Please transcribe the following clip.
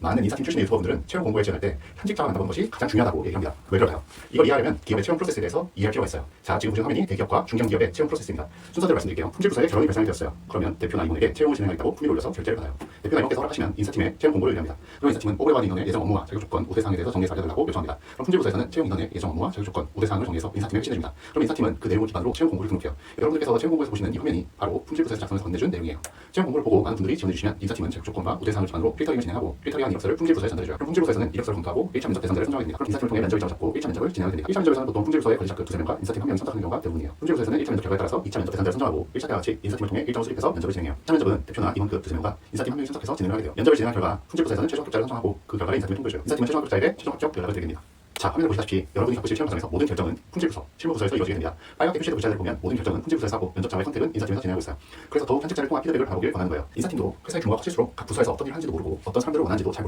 많은 인사팀 출신의 유튜버분들은 채용 공고에 지원할 때 현직자와 만나보는 것이 가장 중요하다고 얘기합니다. 왜 그럴까요? 이걸 이해하려면 기업의 채용 프로세스에 대해서 이해할 필요가 있어요. 자, 지금 보시는 화면이 대기업과 중견기업의 채용 프로세스입니다. 순서대로 말씀드릴게요. 품질부서에 결혼이 발생이 되었어요. 그러면 대표나 임원에게 채용을 진행하겠다고 품위를 올려서 결제를 받아요. 대표나 임원께서 허락하시면 인사팀에 채용 공고를 의뢰합니다. 그럼 인사팀은 뽑으려 하는 인원의 예정 업무와 자격 조건, 우대 사항에 대해서 정리해서 알려달라고 요청합니다. 그럼 품질부서에서는 채용 인원의 예정 업무와 자격 조건, 우대 사항을 정리해서 인사팀에 회신해줍니다. 그럼 인사팀은 그 내용을 기반으로 채용 공고를 등록해요. 여러분들께서 채용 공고에서 보시는 이 화면이 바로 품질부서에서 작성해서 건네준 내용이에요. 채용 공고를 보고 많은 분들이 지원해주시면 인사팀은 자격 조건과 우대 사항을 기반으로 필터링을 진행하고 필터링 한 이력서를 품질부서에 전달해줘요. 품질부서에서는 이력서를 검토하고 1차 면접 대상자를 선정하게 됩니다. 그럼 인사팀을 통해 면접을 잡고 1차 면접을 진행하게 됩니다. 1차 면접에서는 보통 품질부서의 관리자급 두세 명과 인사팀 한 명이 선택하는 경우가 대부분이에요. 품질부서에서는 1차 면접 결과에 따라서 2차 면접 대상자를 선정하고 1차 때와 같이 인사팀을 통해 일정을 수립해서 면접을 진행해요. 1차 면접은 대표나 임원급 두세 명과 인사팀 한 명이 선택해서 진행을 하게 돼요. 면접을 진행한 결과 품질부서에서는 최종 합격자를 선정하고 그 결과를 인사팀에 통보해줘요. 인사팀은 최종 합격자에게 최종 합격 연락을 드리게 됩니다. 자, 화면을 보시다시피 여러분이 겪으실 채용 과정에서 모든 결정은 품질부서, 실무부서에서 이루어지게 됩니다. 빨갛게 표시된 글자를 보면 모든 결정은 품질부서에서 하고 면접자의 선택은 인사팀에서 진행하고 있어요. 그래서 더욱 현직자를 통한 피드백을 바라보길 권하는 거예요. 인사팀도 회사의 규모가 커질수록 각 부서에서 어떤 일을 하는지도 모르고 어떤 사람들을 원하는지도 잘